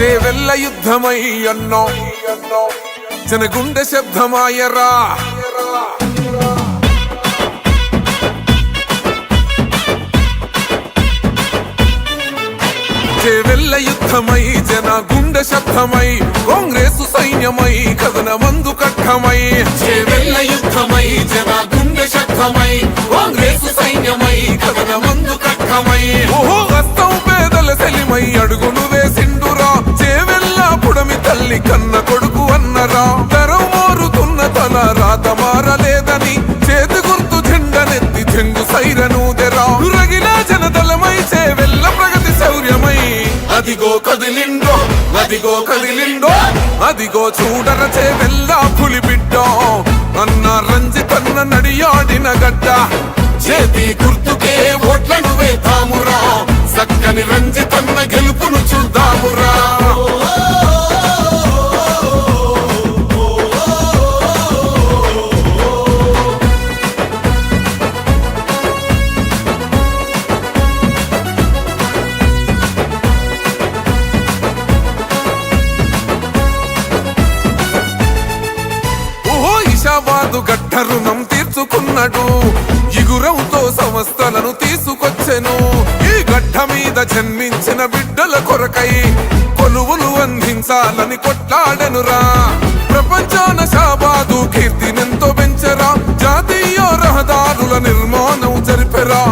చేవెల్ల యుద్ధమై అన్నో. జనగుండె శబ్దమాయరా. చేవెల్ల యుద్ధమై జన గుండె శబ్దమై కాంగ్రెస్ సైన్యమై కథన మందు కట్టమై చేవెల్ల యుద్ధమై జన గుండె శబ్దమై కాంగ్రెస్ సైన్యమై కథన మందు కట్టమై. ఓహో! తల్లి కన్న కొడుకు అన్నరా తరం మారుతున్న తల రాత మారలేదని చేతి గుర్తు జెండనెత్తి చెంగు సైరనూదెరా రగిలా జనదలమై చేవెల్ల ప్రగతి శౌర్యమై. అదిగో కదిలిండో అదిగో కదిలిండో అదిగో చూడర చేవెల్ల పులి బిడ్డో. అన్న రంజితన్న నడియాడిన గడ్డ. చేతి గుర్తుకే ఓట్లను వేతామురా హైదరాబాదు గడ్డ రుణం తీర్చుకున్నాడు. ఇగురవుతో సంస్థలను తీసుకొచ్చెను. ఈ గడ్డ మీద జన్మించిన బిడ్డల కొరకై కొలువులు అందించాలని కొట్లాడనురా. ప్రపంచాన షాబాదు కీర్తినెంతో పెంచరా. జాతీయ రహదారుల నిర్మాణం జరిపెరా.